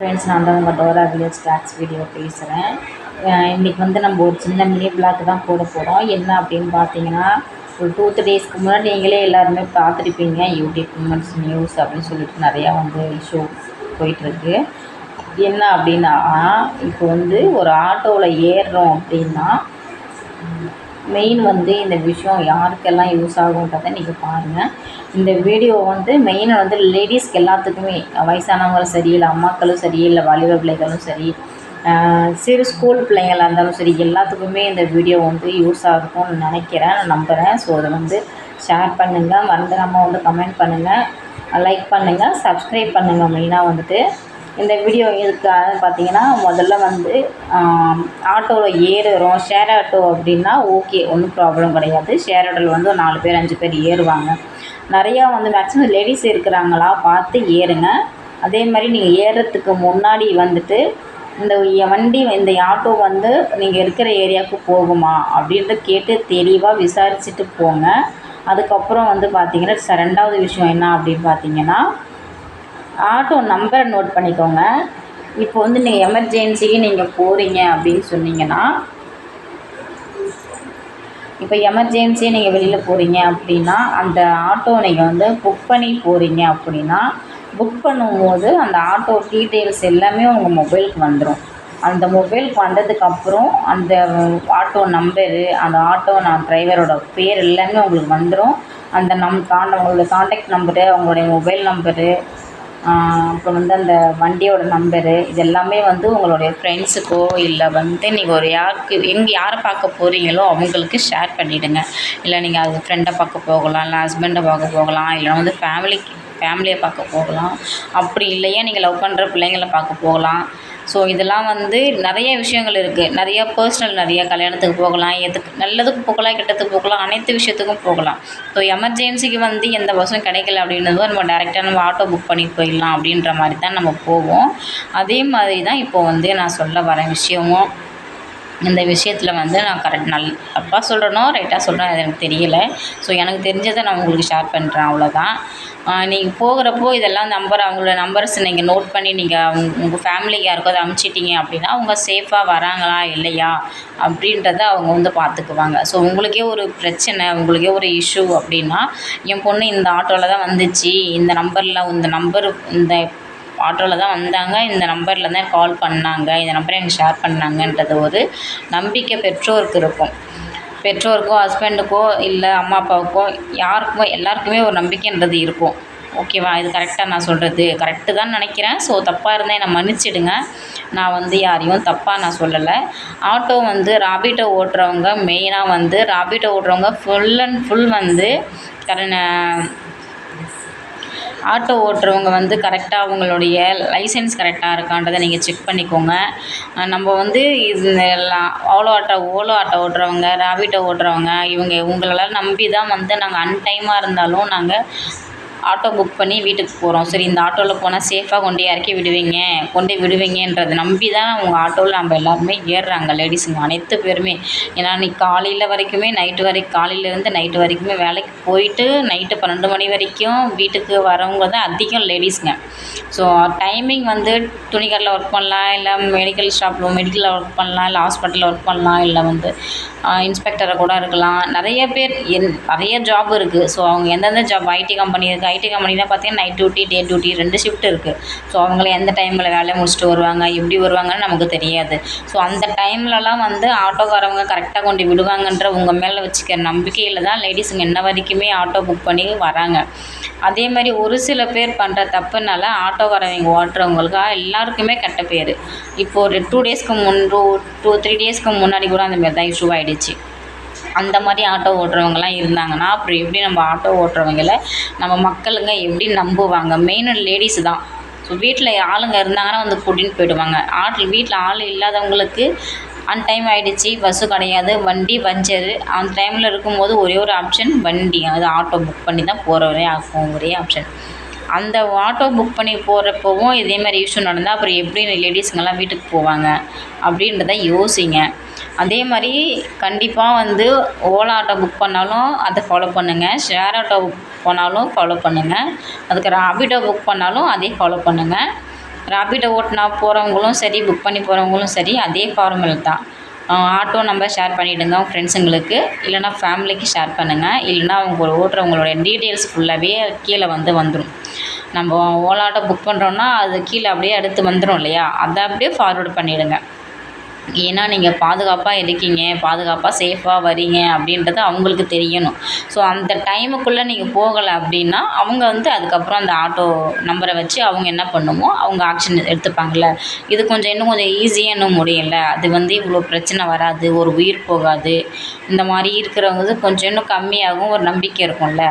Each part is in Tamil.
ஃப்ரெண்ட்ஸ் நான் தான் உங்கள் டோரா வில்லேஜ் டாக்ஸ் வீடியோ பேசுகிறேன் இன்றைக்கி வந்து நம்ம ஒரு சின்ன மினி பிளாக் தான் போட போகிறோம் என்ன அப்படின்னு பார்த்தீங்கன்னா ஒரு டூ த்ரீ டேஸ்க்கு முன்னாடி நீங்களே எல்லாருமே பார்த்துருப்பீங்க. யூடியூப் மூமெண்ட்ஸ் நியூஸ் அப்படின்னு சொல்லிட்டு நிறையா வந்து ஷோ போயிட்டுருக்கு. என்ன அப்படின்னா இப்போ வந்து ஒரு ஆட்டோவில் ஏறுறோம் அப்படின்னா மெயின் வந்து இந்த விஷயம் யாருக்கெல்லாம் யூஸ் ஆகுன்றதை நீங்கள் பாருங்கள் இந்த வீடியோ வந்து மெயின் வந்து லேடிஸ்க்கு எல்லாத்துக்குமே வயசானவங்களும் சரி இல்லை அம்மாக்களும் சரி இல்லை வாலிப பிள்ளைகளும் சரி சிறு ஸ்கூல் பிள்ளைங்களாக இருந்தாலும் சரி எல்லாத்துக்குமே இந்த வீடியோ வந்து யூஸ் ஆகும்னு நினைக்கிறேன் நான் நம்புகிறேன் ஸோ அதை வந்து ஷேர் பண்ணுங்கள் மறந்துடாமல் வந்து கமெண்ட் பண்ணுங்கள் லைக் பண்ணுங்கள் சப்ஸ்கிரைப் பண்ணுங்கள் மெயினாக வந்துட்டு. இந்த வீடியோ எதுக்காக பார்த்தீங்கன்னா முதல்ல வந்து ஆட்டோவில் ஏறுறோம். ஷேர் ஆட்டோ அப்படின்னா ஓகே ஒன்றும் ப்ராப்ளம் கிடையாது. ஷேர் ஆட்டோவில் வந்து ஒரு நாலு பேர் அஞ்சு பேர் ஏறுவாங்க. நிறையா வந்து மேக்ஸிமம் லேடிஸ் இருக்கிறாங்களா? பார்த்து ஏறுங்க. அதே மாதிரி நீங்கள் ஏறுறதுக்கு முன்னாடி வந்துட்டு இந்த வண்டி இந்த ஆட்டோ வந்து நீங்கள் இருக்கிற ஏரியாவுக்கு போகுமா? அப்படின்ட்டு கேட்டு தெளிவாக விசாரிச்சுட்டு போங்க. அதுக்கப்புறம் வந்து பார்த்திங்கன்னா ச- ரெண்டாவது விஷயம் என்ன அப்படின்னு பார்த்தீங்கன்னா ஆட்டோ நம்பரை நோட் பண்ணிக்கோங்க. இப்போ வந்து நீங்கள் எமர்ஜென்சிக்கு நீங்கள் போகிறீங்க அப்படின்னு சொன்னீங்கன்னா இப்போ எமர்ஜென்சி நீங்கள் வெளியில் போகிறீங்க அப்படின்னா அந்த ஆட்டோ நீங்கள் வந்து புக் பண்ணி போகிறீங்க அப்படின்னா புக் பண்ணும்போது அந்த ஆட்டோ டீட்டெயில்ஸ் எல்லாமே உங்கள் மொபைலுக்கு வந்துடும் அந்த மொபைலுக்கு வந்ததுக்கப்புறம் அந்த ஆட்டோ நம்பரு அந்த ஆட்டோ நான் டிரைவரோட பேர் எல்லாமே உங்களுக்கு வந்துடும் அந்த நம் காண்ட உங்களோட காண்டாக்ட் நம்பரு அவங்களுடைய மொபைல் நம்பரு அப்புறம் வந்து அந்த வண்டியோட நம்பரு இது எல்லாமே வந்து உங்களுடைய ஃப்ரெண்ட்ஸுக்கோ இல்லை வந்து நீங்கள் ஒரு யாருக்கு எங்கே யாரை பார்க்க போகிறீங்களோ அவங்களுக்கு ஷேர் பண்ணிவிடுங்க இல்லை நீங்கள் அது ஃப்ரெண்டை பார்க்க போகலாம் இல்லை ஹஸ்பண்டை பார்க்க போகலாம் இல்லைனா வந்து ஃபேமிலிக்கு ஃபேமிலியை பார்க்க போகலாம். அப்படி இல்லையா நீங்கள் லவ் பண்ணுற பிள்ளைங்களை பார்க்க போகலாம். ஸோ இதெல்லாம் வந்து நிறைய விஷயங்கள் இருக்குது நிறைய பர்சனல் நிறைய கல்யாணத்துக்கு போகலாம். எதுக்கு நல்லதுக்கு போகலாம் கெட்டதுக்கு போகலாம். அனைத்து விஷயத்துக்கும் போகலாம். ஸோ எமர்ஜென்சிக்கு வந்து எந்த பஸ்ஸும் கிடைக்கல அப்படின்றதும் நம்ம டேரெக்டாக நம்ம ஆட்டோ புக் பண்ணி போயிடலாம் அப்படின்ற மாதிரி தான் நம்ம போவோம். அதே மாதிரி தான் இப்போ வந்து நான் சொல்ல வர விஷயமும் இந்த விஷயத்தில் வந்து நான் கரெக்ட் நல் தப்பாக சொல்கிறனோ ரைட்டாக சொல்கிறேன் அது எனக்கு தெரியலை. ஸோ எனக்கு தெரிஞ்சதை நான் உங்களுக்கு ஷேர் பண்ணுறேன் அவ்வளோதான் நீங்கள் போகிறப்போ இதெல்லாம் நம்பர் அவங்களோட நம்பர்ஸ் நீங்கள் நோட் பண்ணி நீங்கள் அவங்க உங்கள் ஃபேமிலிக்கு யாருக்காவது அமுச்சிட்டிங்க அப்படின்னா அவங்க சேஃபாக வராங்களா இல்லையா அப்படின்றத அவங்க வந்து பார்த்துக்குவாங்க ஸோ உங்களுக்கே ஒரு பிரச்சனை உங்களுக்கே ஒரு இஷ்யூ அப்படின்னா என் பொண்ணு இந்த ஆட்டோவில் தான் வந்துச்சு இந்த நம்பரில் இந்த நம்பர் இந்த ஆட்டோவில் தான் வந்தாங்க இந்த நம்பரில் தான் கால் பண்ணாங்க இந்த நம்பரை எனக்கு ஷேர் பண்ணாங்கன்றது ஒரு நம்பிக்கை பெற்றோருக்கு இருக்கும். பெற்றோருக்கோ ஹஸ்பண்டுக்கோ இல்லை அம்மா அப்பாவுக்கோ யாருக்குமோ எல்லாருக்குமே ஒரு நம்பிக்கைன்றது இருக்கும். ஓகேவா இது கரெக்டாக நான் சொல்கிறது கரெக்டு தான் நினைக்கிறேன். ஸோ தப்பாக இருந்தால் என்னை மன்னிச்சிடுங்க. நான் வந்து யாரையும் தப்பாக நான் சொல்லலை. ஆட்டோ வந்து ராபிட்டோ ஓட்டுறவங்க மெயினாக வந்து ராபிட்டோ ஓட்டுறவங்க ஃபுல் அண்ட் ஃபுல் வந்து கரண ஆட்டோ ஓட்டுறவங்க வந்து கரெக்டாக அவங்களுடைய லைசன்ஸ் கரெக்டாக இருக்கான்றதை நீங்கள் செக் பண்ணிக்கோங்க. நம்ம வந்து இது எல்லாம் ஓலோ ஆட்டோ ஓலோ ஆட்டோ ஓட்டுறவங்க ராபிட்டோ ஓட்டுறவங்க இவங்க இவங்களெல்லாம் நம்பி தான் வந்து நாங்கள் அன்டைமாக இருந்தாலும் நாங்கள் ஆட்டோ புக் பண்ணி வீட்டுக்கு போகிறோம் சரி இந்த ஆட்டோவில் போனால் சேஃபாக கொண்டு இறக்கி விடுவீங்க. கொண்டு விடுவீங்கன்றதை நம்பி தான் உங்கள் ஆட்டோவில் நம்ம எல்லாருமே ஏறுறாங்க லேடிஸுங்க அனைத்து பேருமே. ஏன்னா நீ காலையில் வரைக்குமே நைட்டு வரைக்கும் காலையிலேருந்து நைட்டு வரைக்குமே வேலைக்கு போயிட்டு நைட்டு பன்னெண்டு மணி வரைக்கும் வீட்டுக்கு வரவங்க தான் அதிகம் லேடிஸுங்க ஸோ டைமிங் வந்து துணிக்கடையில் ஒர்க் பண்ணலாம் இல்லை மெடிக்கல் ஷாப்பில் மெடிக்கலில் ஒர்க் பண்ணலாம் இல்லை ஹாஸ்பிட்டலில் ஒர்க் பண்ணலாம் இல்லை வந்து இன்ஸ்பெக்டராக கூட இருக்கலாம். நிறைய பேர் என் நிறைய ஜாப் இருக்குது ஸோ அவங்க எந்தெந்த ஜாப் ஐடி கம்பெனி இருக்குது ஐடி கம்பெனிலாம் பார்த்தீங்கன்னா நைட் டியூட்டி டே டியூட்டி ரெண்டு ஷிஃப்ட் இருக்குது ஸோ அவங்கள எந்த டைமில் வேலையை முடிச்சுட்டு வருவாங்க எப்படி வருவாங்கன்னு நமக்கு தெரியாது. ஸோ அந்த டைம்லலாம் வந்து ஆட்டோக்காரவங்க கரெக்டாக கொண்டு விடுவாங்கன்ற உங்கள் மேலே வச்சுக்கிற நம்பிக்கையில் தான் லேடிஸுங்க என்ன வரைக்குமே ஆட்டோ புக் பண்ணி வராங்க. அதே மாதிரி ஒரு சில பேர் பண்ணுற தப்புனால ஆட்டோக்காரவங்க ஓட்டுறவங்களுக்காக எல்லாருக்குமே கெட்ட பேர். இப்போ ஒரு டூ டேஸ்க்கு முன் டூ டூ த்ரீ டேஸ்க்கு முன்னாடி கூட அந்த மாதிரி தான் இஷ்யூ ஆகிடுச்சு அந்த மாதிரி ஆட்டோ ஓட்டுறவங்கலாம் இருந்தாங்கன்னா அப்புறம் எப்படி நம்ம ஆட்டோ ஓட்டுறவங்கள நம்ம மக்களுங்க எப்படி நம்புவாங்க? மெயின் லேடிஸ் தான். ஸோ வீட்டில் ஆளுங்க இருந்தாங்கன்னா வந்து கூட்டின்னு போயிடுவாங்க. ஆட்டில் வீட்டில் ஆள் இல்லாதவங்களுக்கு அன் டைம் ஆகிடுச்சு பஸ்ஸு கிடையாது வண்டி பஞ்சரு அந்த டைமில் இருக்கும்போது ஒரே ஒரு ஆப்ஷன் வண்டி. அது ஆட்டோ புக் பண்ணி தான் போகிற ஒரே ஆகும் ஒரே ஆப்ஷன் அந்த ஆட்டோ புக் பண்ணி போகிறப்பவும் இதே மாதிரி இஷ்யூ நடந்தால் அப்புறம் எப்படி லேடிஸுங்கெல்லாம் வீட்டுக்கு போவாங்க? அப்படின்றத யோசிங்க. அதே மாதிரி கண்டிப்பாக வந்து ஓலா ஆட்டோ புக் பண்ணாலும் அதை ஃபாலோ பண்ணுங்கள் ஷேர் ஆட்டோ புக் பண்ணாலும் ஃபாலோ பண்ணுங்கள் அதுக்கு ராபிடோ புக் பண்ணாலும் அதே ஃபாலோ பண்ணுங்கள் ராபிடோ ஓட்டினா போகிறவங்களும் சரி புக் பண்ணி போகிறவங்களும் சரி அதே ஃபார்மல் தான். ஆட்டோ நம்பர் ஷேர் பண்ணிவிடுங்க உங்கள் ஃப்ரெண்ட்ஸுங்களுக்கு இல்லைனா ஃபேமிலிக்கு ஷேர் பண்ணுங்கள் இல்லைனா அவங்க ஓட்டுறவங்களோட டீட்டெயில்ஸ் ஃபுல்லாகவே கீழே வந்து வந்துடும் நம்ம ஓலா ஆட்டோ புக் பண்ணுறோன்னா அது கீழே அப்படியே அடுத்து வந்துடும் இல்லையா? அதை அப்படியே ஃபார்வேர்டு பண்ணிவிடுங்க ஏன்னா நீங்கள் பாதுகாப்பாக இருக்கீங்க பாதுகாப்பாக சேஃபாக வரீங்க அப்படின்றது அவங்களுக்கு தெரியணும். ஸோ அந்த டைமுக்குள்ளே நீங்கள் போகலை அப்படின்னா அவங்க வந்து அதுக்கப்புறம் அந்த ஆட்டோ நம்பரை வச்சு அவங்க என்ன பண்ணுமோ அவங்க ஆக்ஷன் எடுத்துப்பாங்கள்ல இது கொஞ்சம் இன்னும் கொஞ்சம் ஈஸியாக இன்னும் முடியல. அது வந்து இவ்வளோ பிரச்சனை வராது ஒரு உயிர் போகாது. இந்த மாதிரி இருக்கிறவங்க கொஞ்சம் இன்னும் கம்மியாகவும் ஒரு நம்பிக்கை இருக்கும்ல.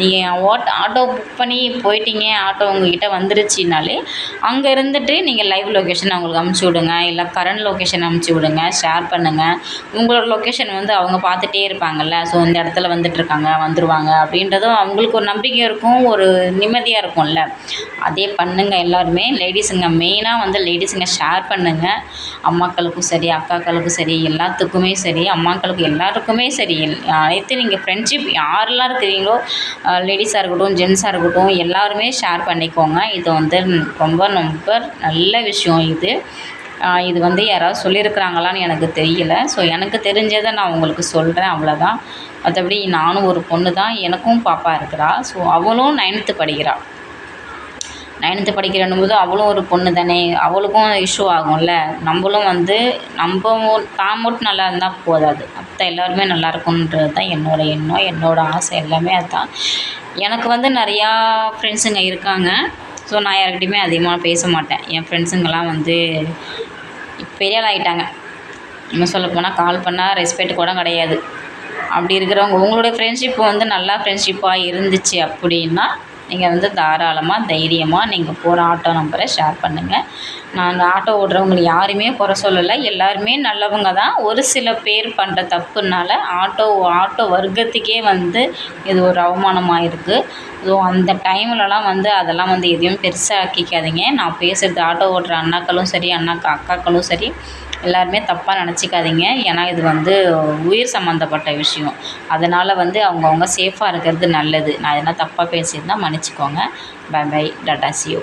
நீங்கள் ஓட் ஆட்டோ புக் பண்ணி போயிட்டீங்க ஆட்டோ உங்ககிட்ட வந்துருச்சுனாலே அங்கே இருந்துட்டு நீங்கள் லைவ் லொக்கேஷன் அவங்களுக்கு அமுச்சு விடுங்க. இல்லை கரண்ட் லொக்கேஷன் அமுச்சு விடுங்க ஷேர் பண்ணுங்கள் உங்களோட லொக்கேஷன் வந்து அவங்க பார்த்துட்டே இருப்பாங்கல்ல ஸோ இந்த இடத்துல வந்துட்டுருக்காங்க வந்துடுவாங்க அப்படின்றதும் அவங்களுக்கு ஒரு நம்பிக்கை இருக்கும் ஒரு நிம்மதியாக இருக்கும்ல. அதே பண்ணுங்கள் எல்லாருமே. லேடிஸுங்க மெயினாக வந்து லேடிஸுங்க ஷேர் பண்ணுங்கள் அம்மாக்களுக்கும் சரி அக்காக்களுக்கும் சரி எல்லாத்துக்குமே சரி அம்மாக்களுக்கு எல்லாருக்குமே சரி அனைத்து நீங்கள் ஃப்ரெண்ட்ஷிப் யாரெல்லாம் இருக்கிறீங்களோ லேடிஸாக இருக்கட்டும் ஜென்ஸாக இருக்கட்டும் எல்லாருமே ஷேர் பண்ணிக்கோங்க. இது வந்து ரொம்ப ரொம்ப நல்ல விஷயம் இது. இது வந்து யாராவது சொல்லியிருக்கிறாங்களான்னு எனக்கு தெரியல. ஸோ எனக்கு தெரிஞ்சதை நான் உங்களுக்கு சொல்கிறேன் அவ்வளோதான் மற்றபடி நானும் ஒரு பொண்ணு தான் எனக்கும் பாப்பா இருக்கிறா. ஸோ அவளும் நைன்த்து படிக்கிறாள் நைன்த்து படிக்கிறன்னும் போது அவளும் ஒரு பொண்ணு தானே அவளுக்கும் இஷ்யூ ஆகும்ல. நம்மளும் வந்து நம்ம தான் மட்டும் நல்லா இருந்தால் போதாது. மற்ற எல்லோருமே நல்லா இருக்கணுன்றது தான் என்னோடய எண்ணம் என்னோடய ஆசை எல்லாமே அதுதான் எனக்கு வந்து நிறையா ஃப்ரெண்ட்ஸுங்க இருக்காங்க. ஸோ நான் யாருக்கிட்டையுமே அதிகமாக பேச மாட்டேன். என் ஃப்ரெண்ட்ஸுங்கெல்லாம் வந்து பெரிய ஆள் ஆகிட்டாங்க இன்னும் சொல்லப்போனால் கால் பண்ணால் ரெஸ்பெக்ட் கூட கிடையாது. அப்படி இருக்கிறவங்க உங்களுடைய ஃப்ரெண்ட்ஷிப் வந்து நல்லா ஃப்ரெண்ட்ஷிப்பாக இருந்துச்சு அப்படின்னா நீங்கள் வந்து தாராளமாக தைரியமாக நீங்கள் போகிற ஆட்டோ நம்பரை ஷேர் பண்ணுங்கள் நான் அந்த ஆட்டோ ஓடுறவங்களை யாருமே குறை சொல்லலை. எல்லாருமே நல்லவங்க தான். ஒரு சில பேர் பண்ணுற தப்புனால ஆட்டோ ஆட்டோ வர்க்கத்துக்கே வந்து இது ஒரு அவமானமாக இருக்குது ஸோ அந்த டைம்லலாம் வந்து அதெல்லாம் வந்து எதையும் பெருசாக ஆக்கிக்காதீங்க நான் பேசுகிறது ஆட்டோ ஓட்டுற அண்ணாக்களும் சரி அண்ணாக்கா அக்காக்களும் சரி. எல்லாருமே தப்பாக நினச்சிக்காதீங்க. ஏன்னா இது வந்து உயிர் சம்மந்தப்பட்ட விஷயம். அதனால் வந்து அவங்கவுங்க சேஃபாக இருக்கிறது நல்லது. நான் எதனா தப்பாக பேசியிருந்தால் மன்னிச்சிக்கோங்க. Bye bye tata see you